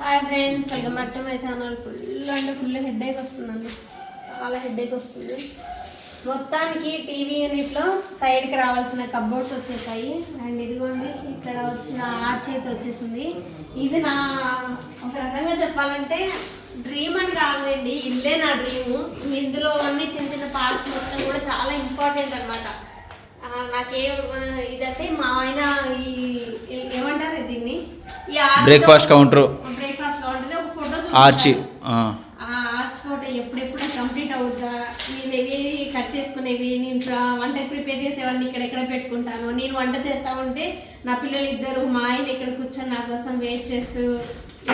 Hi friends welcome back to my channel full అంటే full headache వస్తుందండి. చాలా headache వస్తుంది. మొత్తానికి టీవీ యూనిట్లో సైడ్కి రావాల్సిన కబోర్డ్స్ వచ్చేసాయి. అండ్ ఇదిగోండి ఇక్కడ వచ్చిన ఆర్చ్ అయితే వచ్చేసింది. ఇది నా ఒక రకంగా చెప్పాలంటే డ్రీమ్ అని కాదులేండి. ఇల్లే నా డ్రీము ఇందులో అన్ని చిన్న చిన్న పార్ట్స్ మొత్తం కూడా చాలా ఇంపార్టెంట్ అనమాట నాకే ఇదంటే మా ఆయన ఈ ఏమంటారు దీన్ని? ఈ బ్రేక్ఫాస్ట్ కౌంటర్ బ్రేక్ఫాస్ట్ కౌంటర్ ఒక ఫోటో ఆర్చి. ఆ. ఆ ఆర్చ్ ఎప్పుడెప్పుడు కంప్లీట్ అవుద్దా? నేను ఇవి కట్ చేసుకునేవి నేను వంట ప్రిపేర్ చేసేవారిని ఇక్కడ ఎక్కడ పెట్టుకుంటాను? నేను వంట చేస్తా ఉంటే నా పిల్లలు ఇద్దరు మా ఆయన ఇక్కడ కూర్చొని నా కోసం వెయిట్ చేస్తూ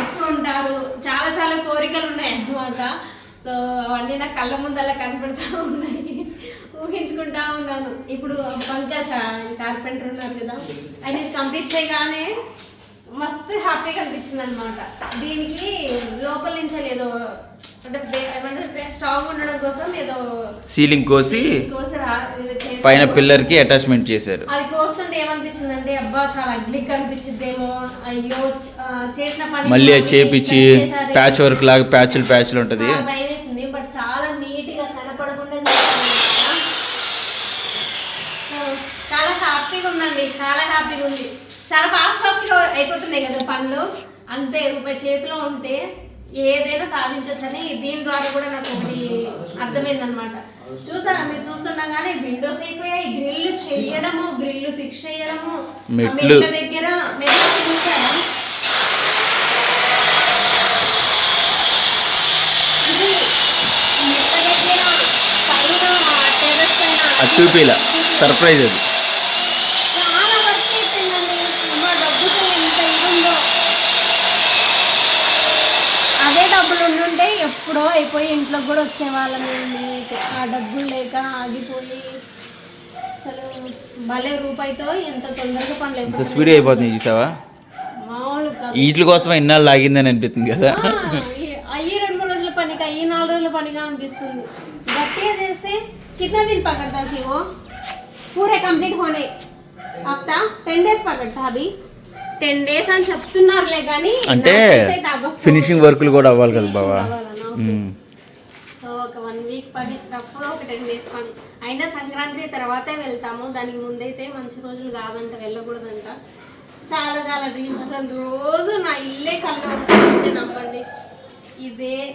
ఎప్పుడు ఉంటారు. చాలా చాలా కోరికలు ఉన్నాయి అన్నమాట. సో అవన్నీ నా కళ్ళ ముందలా కనపడుతూ ఉన్నాయి. ఊహించుకుంటా ఉన్నాను. ఇప్పుడు పంకజ్ కార్పెంటర్ ఉన్నారు కదా. ఆయన కంప్లీట్ చేయగానే మస్తు హ్యాపీగా అనిపించింది అనమాట దీనికి లోపల నుంచి ఏదో అంటే స్ట్రాంగ్ ఉండడం కోసం ఏదో సీలింగ్ కోసి. పైన పిల్లర్కి అటాచ్మెంట్ చేశారు. అది కోస్తుంటే ఏమనిపించిందంటే అబ్బా చాలా అగ్లిక్ అనిపించిద్దేమో అయ్యో చేసిన పని మళ్ళీ అది చేపించి ప్యాచ్ వర్క్ లాగా ప్యాచ్లు ప్యాచ్లు ఉంటది. చాలా భయం వేసింది బట్ చాలా నీట్గా కనపడకుండా చాలా హ్యాపీగా ఉందండి చాలా హ్యాపీగా ఉంది. చాలా అయిపోతున్నాయి కదా పనులు అంతే రూపాయి చేతిలో ఉంటే ఏదైనా సాధించవచ్చని దీని ద్వారా కూడా నాకు ఒకటి అర్థమైందనమాట చూసారా మీరు చూస్తుండగానే విండోస్ అయిపోయాయి గ్రిల్ చేయడము గ్రిల్ ఫిక్స్ చేయడము. మెట్లు. దగ్గర చూపిలా సర్ప్రైజ్ అది చాలా వర్క్ అయిపోయిందండి అమ్మ డబ్బుతో ఎంత ఇదుందో అదే డబ్బులు ఉండుంటే ఎప్పుడో అయిపోయి ఇంట్లోకి కూడా వచ్చేవాళ్ళం మేమైతే ఆ డబ్బులు లేక ఆగిపోయి అసలు భలే రూపాయితో ఎంత తొందరగా పనులు స్పీడ్ అయిపోతుంది చూసావా? వీటి కోసం ఇన్నాళ్ళు ఆగిందని అనిపిస్తుంది కదా. అయ్యి రెండు మూడు రోజుల పనిగా ఈ నాలుగు రోజుల పనిగా అనిపిస్తుంది. గట్టిగా చేస్తే కింద దీన్ని पकड़ता सी పూరే కంప్లీట్ హోనే. होने టెన్ డేస్ పకడతా అది టెన్ డేస్ అని చెప్తున్నారులే కానీ అంటే ఫినిషింగ్ వర్క్లు కూడా అవ్వాలి కదా బావా. సో ఒక వన్ వీక్ పని రఫ్గా ఒక టెన్ డేస్ పని అయినా సంక్రాంతి తర్వాతే వెళ్తాము. దానికి ముందైతే మంచి రోజులు కాదంట వెళ్ళకూడదంట. చాలా చాలా డ్రీమ్స్ అసలు రోజు నా ఇల్లే కళ్ళు వస్తుందంటే నమ్మండి. ఇదే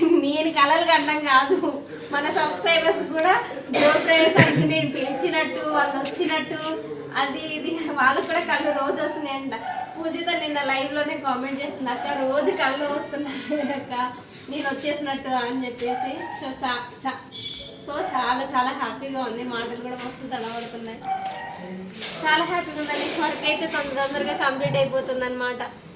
నేను కలలు కంటాం కాదు. మన సబ్స్క్రైబర్స్ కూడా గృహప్రవేశానికి నేను పిలిచినట్టు వాళ్ళు వచ్చినట్టు అది ఇది. వాళ్ళకు కూడా కళ్ళు రోజు వస్తున్నాయంట. పూజిత నిన్న లైవ్లోనే కామెంట్ చేసింది అక్క రోజు కళ్ళు వస్తున్నాయి అక్క నేను వచ్చేసినట్టు అని చెప్పేసి. సో చా- సో చాలా చాలా హ్యాపీగా ఉంది. మాటలు కూడా మస్తు తడబడుతున్నాయి. చాలా హ్యాపీగా ఉందండి. వర్క్ అయితే తొందర తొందరగా కంప్లీట్ అయిపోతుంది అనమాట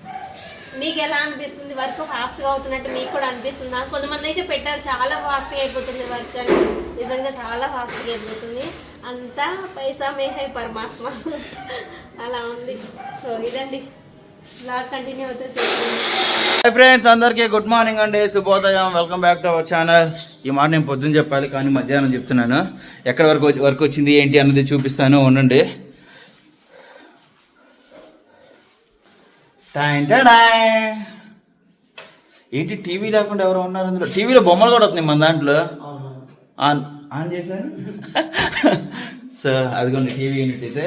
మీకు ఎలా అనిపిస్తుంది వర్క్ ఫాస్ట్గా అవుతున్నట్టు మీకు కూడా అనిపిస్తుందా? కొంతమంది అయితే పెట్టారు చాలా ఫాస్ట్గా అయిపోతుంది వర్క్ అని. నిజంగా చాలా ఫాస్ట్గా అయిపోతుంది. అంతా పైసా మేహై పరమాత్మ. అలా ఉంది. సో ఇదండి. లాగ్ కంటిన్యూ అవుతే చూడండి. హాయ్ ఫ్రెండ్స్ అందరికీ గుడ్ మార్నింగ్ అండి. శుభోదయం. Welcome back to our channel ఈ మార్నింగ్ పొద్దున్న చెప్పాలి కానీ మధ్యాహ్నం చెప్తున్నాను. ఎక్కడ వరకు వర్క్ వచ్చింది ఏంటి అన్నది చూపిస్తాను. ఉండండి. ఏంటి టీవీ లేకుండా ఎవరు ఉన్నారు అందులో? టీవీలో బొమ్మలు కూడా వస్తున్నాయి మన దాంట్లో. ఆన్. ఆన్ చేశారు? సో అదిగోండి టీవీ యూనిట్ అయితే.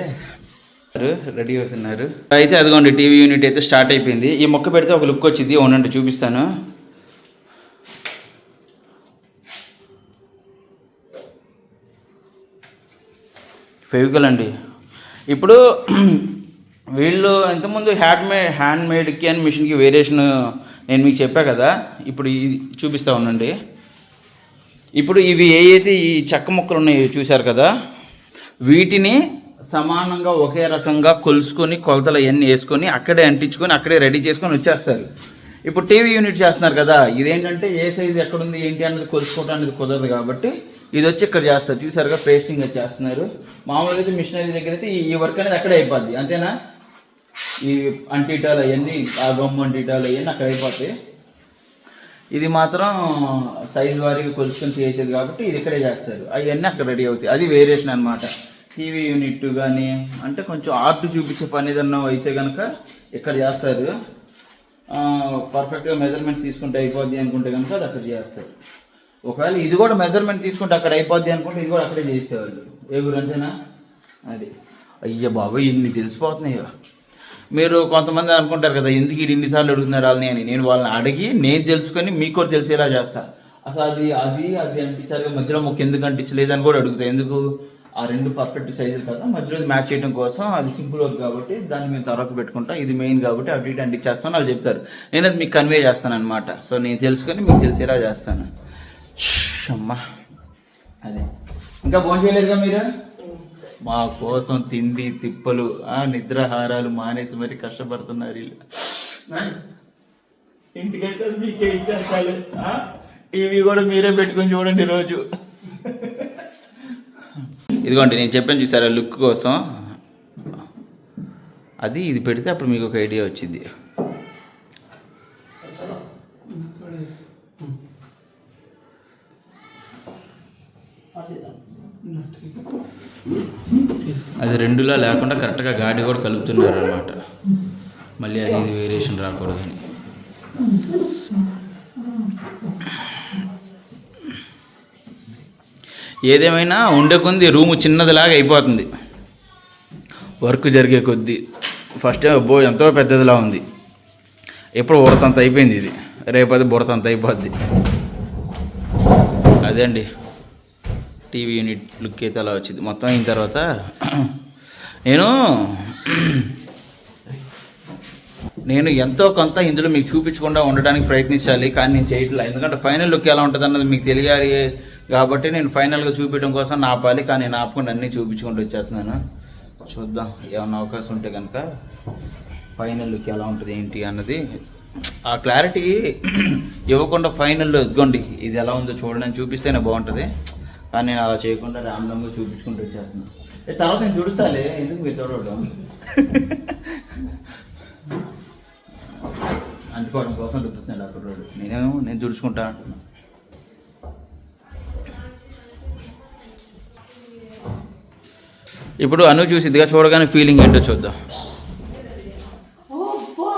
రెడీ అవుతున్నారు. అయితే అదిగోండి టీవీ యూనిట్ అయితే స్టార్ట్ అయిపోయింది. ఈ మొక్క పెడితే ఒక లుక్ వచ్చింది. ఉండండి చూపిస్తాను. ఫెవికల్ అండి. ఇప్పుడు వీళ్ళు ఇంతకుముందు హ్యాండ్ మేడ్ హ్యాండ్ మేడ్కి అని మిషన్కి వేరియేషన్ నేను మీకు చెప్పా కదా ఇప్పుడు ఇది చూపిస్తా ఉండండి. ఇప్పుడు ఇవి ఏ అయితే ఈ చెక్క మొక్కలు ఉన్నాయో చూశారు కదా వీటిని సమానంగా ఒకే రకంగా కొలుసుకొని కొలతలు అవన్నీ వేసుకొని అక్కడే అంటించుకొని అక్కడే రెడీ చేసుకొని వచ్చేస్తారు. ఇప్పుడు టీవీ యూనిట్ చేస్తున్నారు కదా ఇదేంటంటే ఏ సైజ్ ఎక్కడుంది ఏంటి అన్నది కొలుసుకోవడం అనేది కుదరదు కాబట్టి ఇది వచ్చి ఇక్కడ చేస్తారు. చూసారుగా పేస్టింగ్ చేస్తున్నారు. మామూలుగా అయితే మిషనరీ దగ్గర అయితే ఈ వర్క్ అనేది అక్కడే అయిపోద్ది అంతేనా? ఈ అంటిటాలు అవన్నీ ఆ గమ్ము అంటిటాలు అవన్నీ అక్కడ అయిపోతాయి. ఇది మాత్రం సైజ్ వారికి కొలుసుకొని చేసేది కాబట్టి ఇది ఇక్కడే చేస్తారు. అవన్నీ అక్కడ రెడీ అవుతాయి. అది వేరియేషన్ అనమాట టీవీ యూనిట్ కానీ అంటే కొంచెం ఆర్ట్ చూపించే పని ఏదన్నా అయితే కనుక ఇక్కడ చేస్తారు. పర్ఫెక్ట్గా మెజర్మెంట్స్ తీసుకుంటే అయిపోద్ది అనుకుంటే కనుక అది అక్కడ చేస్తారు. ఒకవేళ ఇది కూడా మెజర్మెంట్ తీసుకుంటే అక్కడ అయిపోద్ది అనుకుంటే ఇది కూడా అక్కడే చేసేవాళ్ళు. ఏ గురంతేనా అది. అయ్య బాబు ఇన్ని తెలిసిపోతున్నాయి మీరు కొంతమంది అనుకుంటారు కదా ఎందుకు ఇది ఇన్నిసార్లు అడుగుతున్నారు వాళ్ళని అని? నేను వాళ్ళని అడిగి నేను తెలుసుకొని మీకు కూడా తెలిసేలా చేస్తాను అసలు అది అది అది అంటించాలి మధ్యలో ముక్క ఎందుకు అంటించలేదు అని కూడా అడుగుతా. ఎందుకు? ఆ రెండు పర్ఫెక్ట్ సైజులు కదా మధ్యలో మ్యాచ్ చేయడం కోసం అది సింపుల్ వర్క్ కాబట్టి దాన్ని మేము తర్వాత పెట్టుకుంటాం. ఇది మెయిన్ కాబట్టి అటు ఇటు అంటించేస్తాను వాళ్ళు చెప్తారు. నేను అది మీకు కన్వే చేస్తాను అనమాట సో నేను తెలుసుకొని మీకు తెలిసేలా చేస్తాను. అమ్మా. అదే. ఇంకా ఫోన్ చేయలేదుగా మీరు? మా కోసం తిండి తిప్పలు ఆ నిద్రాహారాలు మానేసి మరి కష్టపడుతున్నారు వీళ్ళు. ఇంటికైతే మీకే ఇచ్చేస్తాను టీవీ కూడా మీరే పెట్టుకొని చూడండి రోజు. ఇదిగోండి నేను చెప్పాను చూసారా లుక్ కోసం? అది ఇది పెడితే అప్పుడు మీకు ఒక ఐడియా వచ్చింది. అది రెండులా లేకుండా కరెక్ట్గా గాడి కూడా కలుపుతున్నారు అనమాట మళ్ళీ అది ఇది వేరియేషన్ రాకూడదని. ఏదేమైనా ఉండే కొద్ది రూము చిన్నదిలాగా అయిపోతుంది. వర్క్ జరిగే కొద్దీ. ఫస్ట్ బో ఎంతో పెద్దదిలా ఉంది. ఎప్పుడు బుడతంత అయిపోయింది ఇది. రేపు అది బుడతంత అయిపోద్ది. అదే అండి. టీవీ యూనిట్ లుక్ అయితే అలా వచ్చింది. మొత్తం అయిన తర్వాత నేను నేను ఎంతో కొంత ఇందులో మీకు చూపించకుండా ఉండడానికి ప్రయత్నించాలి కానీ నేను చేయట్లేదు. ఎందుకంటే ఫైనల్ లుక్ ఎలా ఉంటుంది అన్నది మీకు తెలియాలి కాబట్టి నేను ఫైనల్గా చూపించడం కోసం నాపాలి కానీ నేను ఆపకుండా అన్నీ చూపించుకుంటూ వచ్చేస్తున్నాను. చూద్దాం ఏమన్నా అవకాశం ఉంటే కనుక ఫైనల్ లుక్ ఎలా ఉంటుంది ఏంటి అన్నది ఆ క్లారిటీ ఇవ్వకుండా ఫైనల్లో ఇదిగోండి ఇది ఎలా ఉందో చూడండి చూపిస్తేనే బాగుంటుంది. కానీ నేను అలా చేయకుండా ర్యాండమ్గా చూపించుకుంటూ వచ్చేస్తున్నాను తర్వాత నేను దుడుతాలే ఎందుకు మీరు చూడడం అంటుకోవడం కోసం రుద్దుతున్నాడు అక్కడ రోడ్డు నేనేమో నేను దుడుచుకుంటా అంటున్నాను ఇప్పుడు అను చూసిద్దిగా చూడగానే ఫీలింగ్ ఏంటో చూద్దాం ఓబ్బా.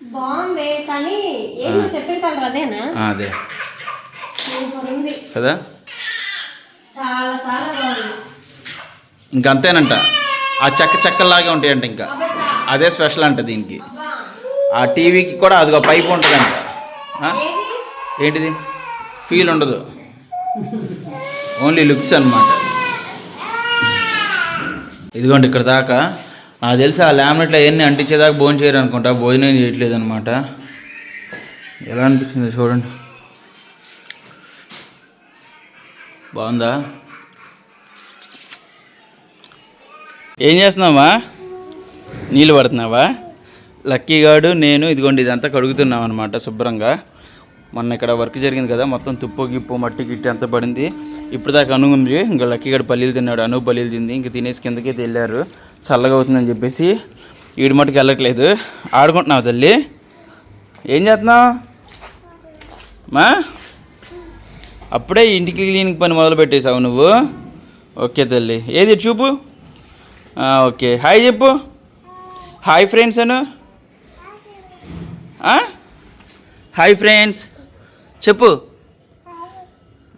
బాగుంది కానీ ఏం నువ్వు చెప్పిన కలర్ అదేనా ఆ, అదే సూపర్ ఉంది కదా? ఇంకంతేనంట ఆ చెక్క చెక్కలాగే ఉంటాయంట ఇంకా. అదే స్పెషల్ అంట దీనికి. ఆ టీవీకి కూడా అదిగో పైపు ఉంటుందంట. ఏంటిది? ఫీల్ ఉండదు. ఓన్లీ లుక్స్ అన్నమాట. ఇదిగోండి ఇక్కడ దాకా. నాకు తెలిసి ఆ లామినేట్లో ఎన్ని అంటించేదాకా భోజనం చేయరు అనుకుంటా భోజనం చేయట్లేదు అనమాట ఎలా అనిపిస్తుంది చూడండి. బాగుందా? ఏం చేస్తున్నావా? నీళ్ళు పడుతున్నావా? లక్కీగాడు నేను ఇదిగోండి ఇదంతా కడుగుతున్నాం అనమాట శుభ్రంగా. మొన్న ఇక్కడ వర్క్ జరిగింది కదా మొత్తం తుప్పు గిప్పు మట్టి గిట్టి అంతా పడింది. ఇప్పుడు దాకా అను ఉంది. ఇంకా లక్కీగాడు పల్లీలు తిన్నాడు అను పల్లీలు తింది. ఇంక తినేసి కిందకి వెళ్ళారు చల్లగా అవుతుందని చెప్పేసి ఈడు మట్టుకు వెళ్ళట్లేదు. ఆడుకుంటున్నావు తల్లి. ఏం చేస్తున్నావు? మా? అప్పుడే ఇంటికి క్లీనింగ్ పని మొదలు పెట్టేశావు నువ్వు. ఓకే తల్లి. ఏది చూపు? ఓకే. హాయ్ చెప్పు. హాయ్ ఫ్రెండ్స్ అను. Hi friends. చెప్పు.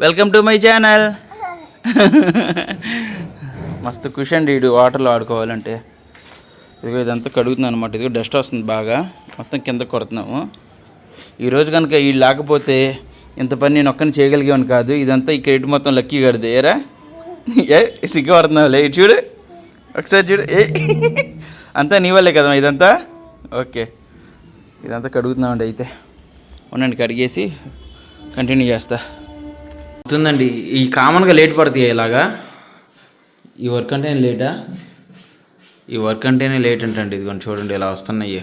Welcome to my channel. మస్తు కుష్ అండి ఇడు వాటర్లో ఆడుకోవాలంటే. ఇదిగో ఇదంతా కడుగుతున్నాను అనమాట ఇదిగో డస్ట్ వస్తుంది బాగా. మొత్తం కింద కొడుతున్నాము. ఈరోజు కనుక వీళ్ళు లేకపోతే ఇంత పని నేను ఒక్కని చేయగలిగేవాని కాదు. ఇదంతా ఈ క్రెడిట్ మొత్తం లక్కీ కడితే ఏరా? ఏ సిగ్గుపడుతున్నావు లే చూడు. ఒకసారి చూడు. ఏ అంతా నీ వల్లే కదా ఇదంతా? ఓకే. ఇదంతా కడుగుతున్నామండి అయితే. ఉండండి కడిగేసి కంటిన్యూ చేస్తా. అవుతుందండి. ఈ కామన్గా లేట్ పడుతుంది ఇలాగా. ఈ వర్క్ అంటేనే లేటా? ఈ వర్క్ అంటేనే లేట్ అంటండి. ఇదిగోండి చూడండి ఇలా వస్తున్నాయి.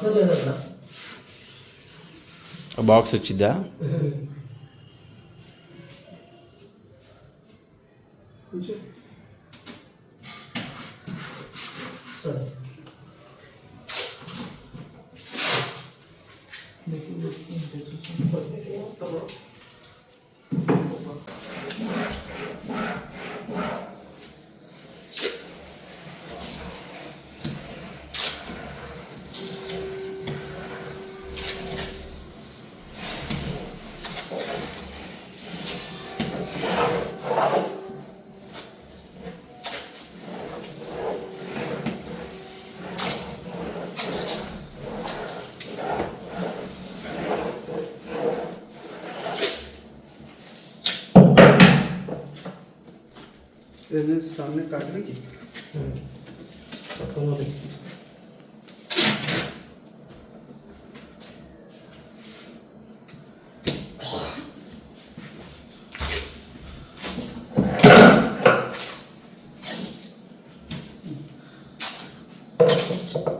అవసరం లేదు అట్లా బాక్స్ వచ్చిద్దా సరే এর সামনে কাটবে কি হবে Thank you.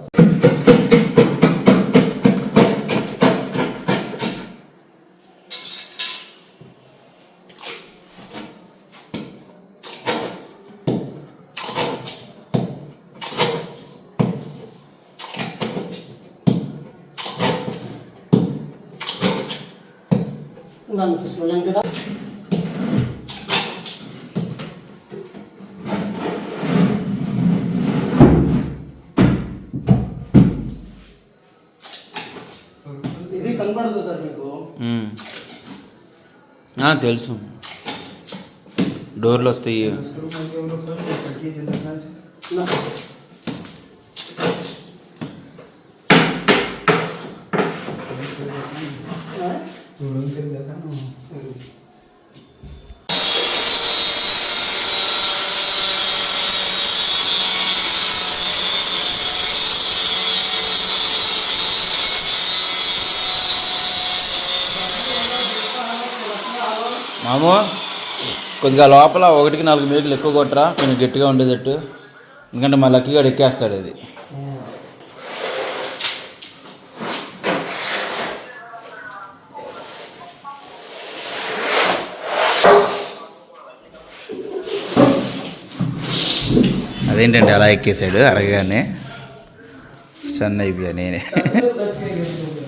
చూసుకోలేం కదా ఇది కనపడదు సార్ మీకు మ్మ్. ఆ, తెలుసు డోర్లు వస్తాయి మామూ కొద్దిగా లోపల ఒకటికి నాలుగు మేకలు ఎక్కువ కొట్టరా కొంచెం గట్టిగా ఉండేటట్టు. ఎందుకంటే మా లక్కీగాడు ఎక్కేస్తాడు అది. అదేంటండి అలా ఎక్కేసాడు అడగగానే స్టన్ అయిపోయా నేనే.